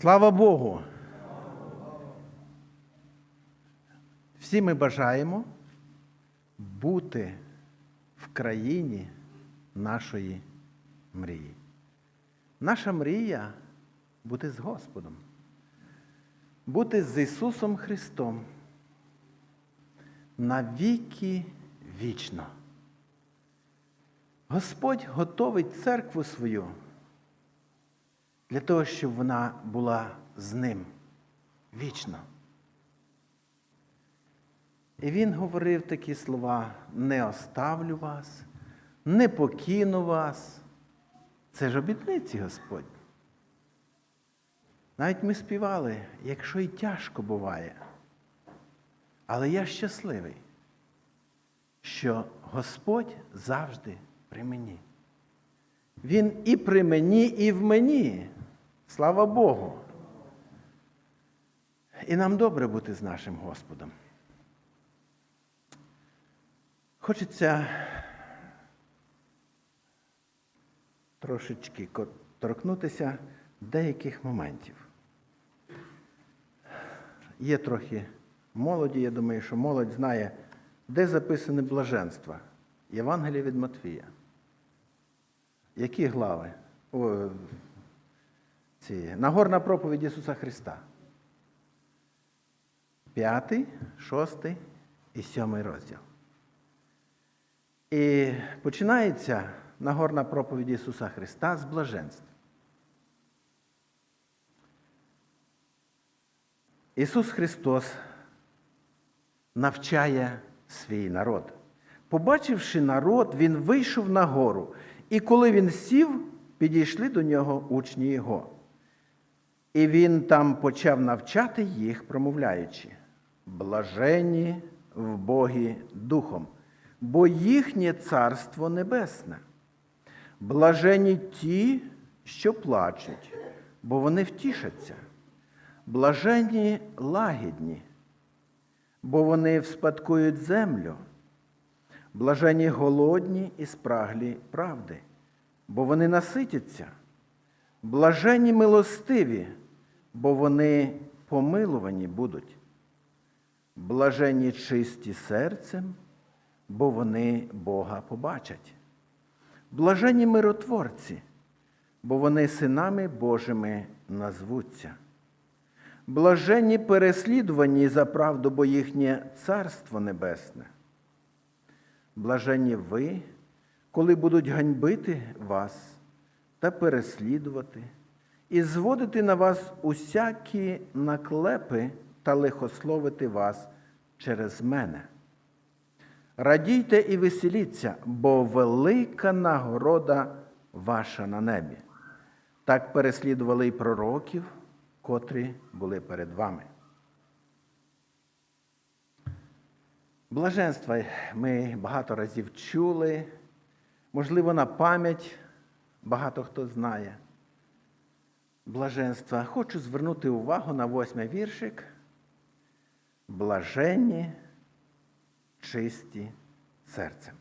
Слава Богу! Всі ми бажаємо бути в країні нашої мрії. Наша мрія бути з Господом, бути з Ісусом Христом навіки вічно. Господь готовить церкву свою для того, щоб вона була з ним вічно. І він говорив такі слова: не оставлю вас, не покину вас. Це ж обітниці Господь. Навіть ми співали, якщо і тяжко буває, але я щасливий, що Господь завжди при мені. Він і при мені, і в мені. Слава Богу. І нам добре бути з нашим Господом. Хочеться трошечки торкнутися деяких моментів. Є трохи молоді, я думаю, що молодь знає, де записане блаженство. Євангеліє від Матвія. Які глави? Нагорна проповідь Ісуса Христа. П'ятий, шостий і сьомий розділ. І починається Нагорна проповідь Ісуса Христа з блаженства. Ісус Христос навчає свій народ. Побачивши народ, Він вийшов на гору, і коли він сів, підійшли до нього учні Його. І він там почав навчати їх, промовляючи, блаженні в Богі Духом, бо їхнє Царство Небесне. Блажені ті, що плачуть, бо вони втішаться. Блаженні лагідні, бо вони вспадкують землю. Блажені голодні і спраглі правди, бо вони наситяться. Блажені милостиві, бо вони помилувані будуть. Блажені чисті серцем, бо вони Бога побачать. Блажені миротворці, бо вони синами Божими назвуться. Блажені переслідувані за правду, бо їхнє Царство Небесне. Блажені ви, коли будуть ганьбити вас та переслідувати, і зводити на вас усякі наклепи та лихословити вас через мене. Радійте і веселіться, бо велика нагорода ваша на небі. Так переслідували й пророків, котрі були перед вами. Блаженства ми багато разів чули, можливо, на пам'ять багато хто знає. Блаженства. Хочу звернути увагу на восьмий віршик. Блаженні, чисті серцем,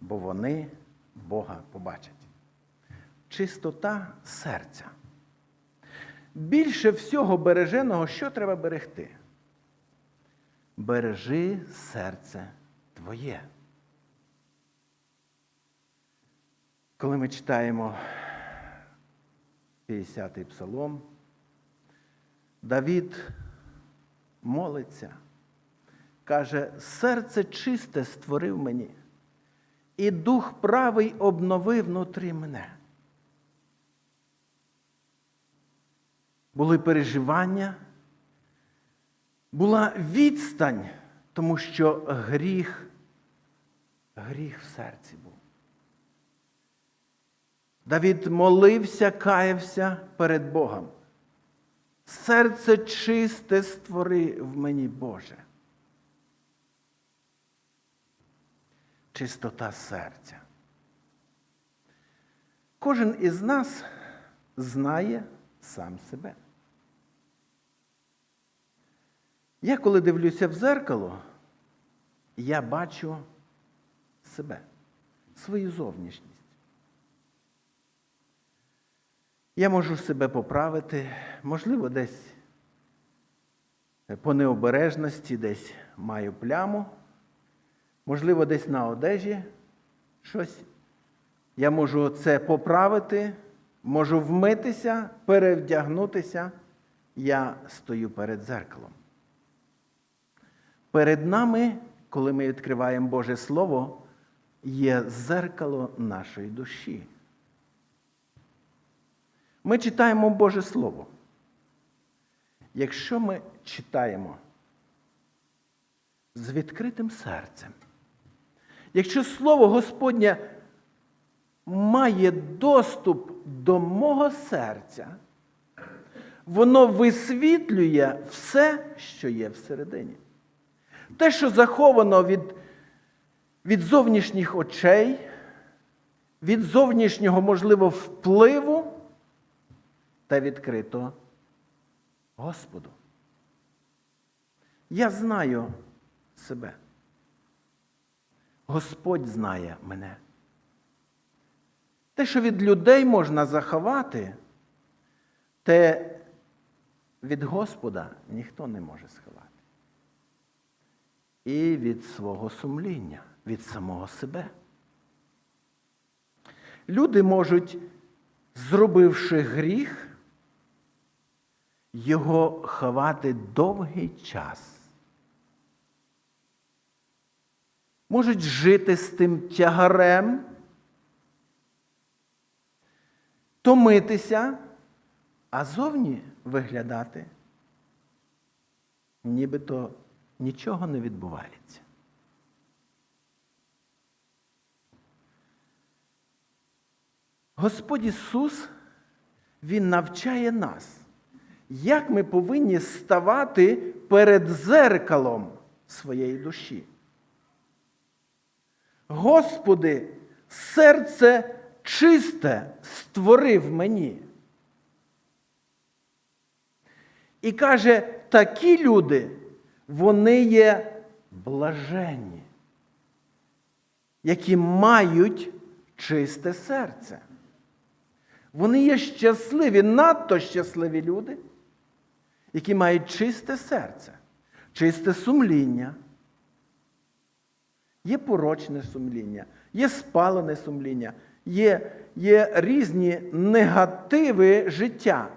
бо вони Бога побачать. Чистота серця. Більше всього береженого, що треба берегти? бережи серце твоє. Коли ми читаємо 50-й псалом, Давід молиться, каже, серце чисте створив мені, і дух правий обновив внутрі мене. Були переживання була відстань, тому що гріх, гріх в серці був. Давід молився, каявся перед Богом. Серце чисте створи в мені Боже. Чистота серця. Кожен із нас знає сам себе. Я коли дивлюся в зеркало, я бачу себе, свою зовнішність. Я можу себе поправити, можливо, десь по необережності десь маю пляму, можливо, десь на одежі щось. Я можу це поправити, можу вмитися, перевдягнутися. Я стою перед зеркалом. Перед нами, коли ми відкриваємо Боже Слово, є зеркало нашої душі. Ми читаємо Боже Слово. Якщо ми читаємо з відкритим серцем, якщо Слово Господнє має доступ до мого серця, воно висвітлює все, що є всередині. Те, що заховано від, від зовнішніх очей, від зовнішнього, можливо, впливу та відкрито Господу. Я знаю себе. Господь знає мене. Те, що від людей можна заховати, те від Господа ніхто не може сховати. І від свого сумління, від самого себе. Люди можуть, зробивши гріх, його ховати довгий час. Можуть жити з тим тягарем, томитися, а зовні виглядати, нібито нічого не відбувається. Господь Ісус, Він навчає нас, як ми повинні ставати перед зеркалом своєї душі. Господи, серце чисте створив мені. І каже, такі люди, вони є блаженні, які мають чисте серце. Вони є щасливі, надто щасливі люди, які мають чисте серце, чисте сумління. Є порочне сумління, є спалене сумління, є, є різні негативи життя,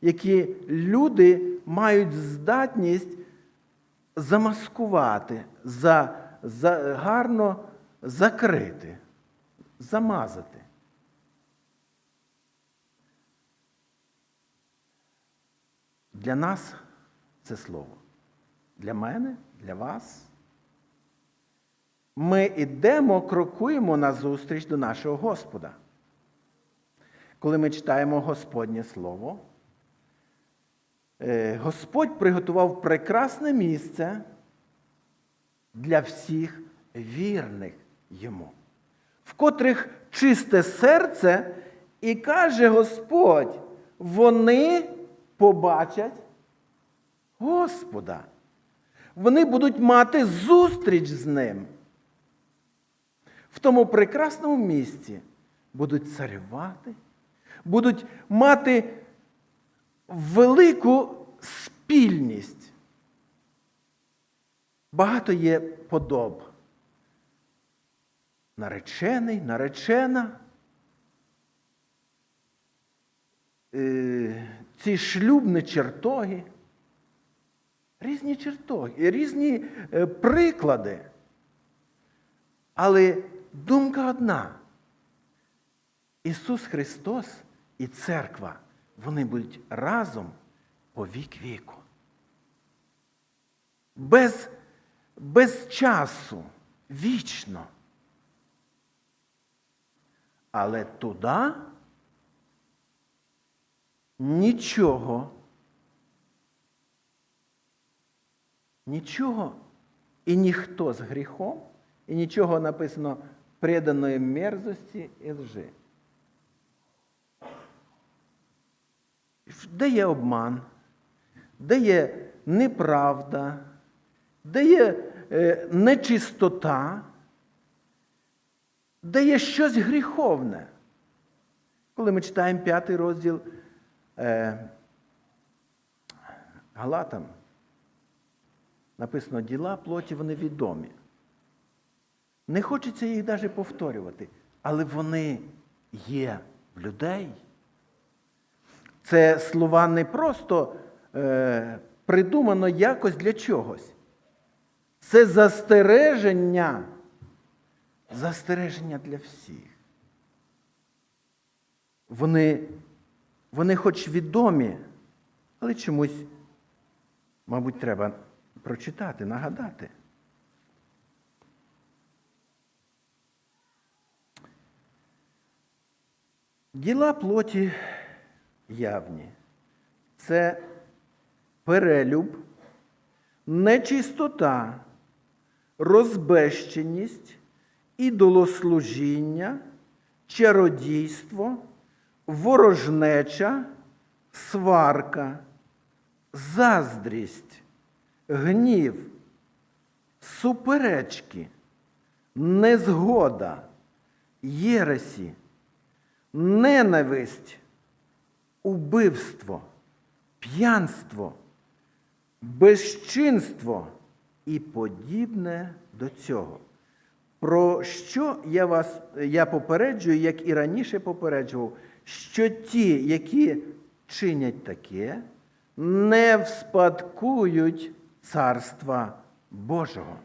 які люди мають здатність замаскувати, за, за, гарно закрити, замазати. Для нас це слово. Для мене, для вас. Ми йдемо, крокуємо назустріч до нашого Господа. Коли ми читаємо Господнє Слово, е, Господь приготував прекрасне місце для всіх вірних йому, в котрих чисте серце, і каже Господь, вони побачать Господа. Вони будуть мати зустріч з ним. В тому прекрасному місці будуть царювати, будуть мати велику спільність. Багато є подоб. Наречений, наречена. Ці шлюбні чертоги, різні чертоги, різні е, приклади. Але думка одна. Ісус Христос і церква, вони будуть разом по вік віку. Без, без часу, вічно. Але туди нічого, нічого. І ніхто з гріхом, і нічого написано преданої мерзості і лжи. Де є обман, де є неправда, де є е, нечистота, де є щось гріховне. Коли ми читаємо п'ятий розділ Галатам, написано діла плоті, вони відомі. Не хочеться їх навіть повторювати, але вони є в людей. Це слова не просто е, придумано якось для чогось. Це застереження. Застереження для всіх. Вони, вони хоч відомі, але чомусь, мабуть, треба прочитати, нагадати. Діла плоті явні. Це перелюб, нечистота, розбещеність, ідолослужіння, чародійство, ворожнеча, сварка, заздрість, гнів, суперечки, незгода, єресі, ненависть, убивство, п'янство, безчинство і подібне до цього. Про що я вас я попереджую, як і раніше попереджував, що ті, які чинять таке, не вспадкують Царства Божого.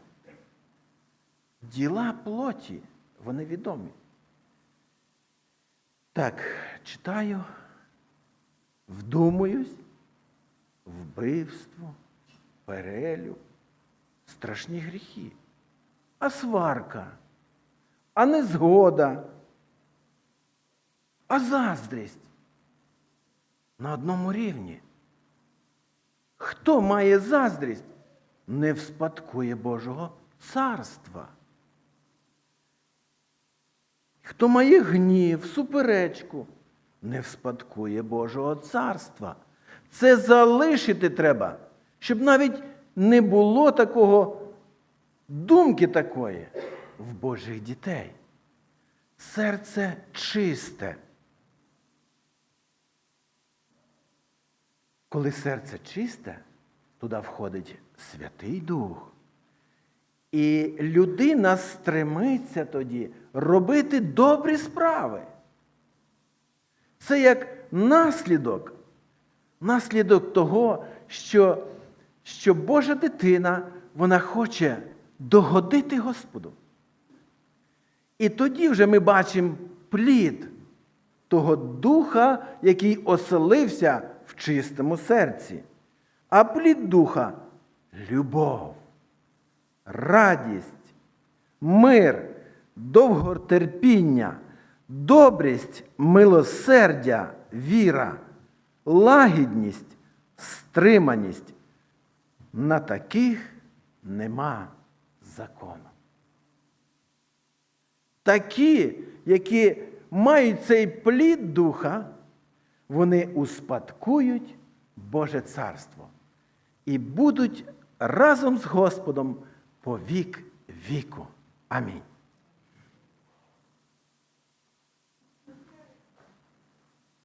Діла плоті, вони відомі. Так, читаю, вдумуюсь, вбивство, перелюб, страшні гріхи, а сварка, а незгода, а заздрість на одному рівні. Хто має заздрість, не вспадкує Божого царства. Хто має гнів, суперечку, не вспадкує Божого царства. Це залишити треба, щоб навіть не було такого думки такої в Божих дітей. Серце чисте. Коли серце чисте, туди входить Святий Дух. І людина стремиться тоді робити добрі справи. Це як наслідок, наслідок того, що, що Божа дитина вона хоче догодити Господу. І тоді вже ми бачимо плід того духа, який оселився чистому серці. А плід духа любов радість, мир, довготерпіння, добрість, милосердя, віра, лагідність, стриманість. На таких нема закону. Такі, які мають цей плід духа, вони успадкують Боже царство і будуть разом з Господом по вік віку. Амінь.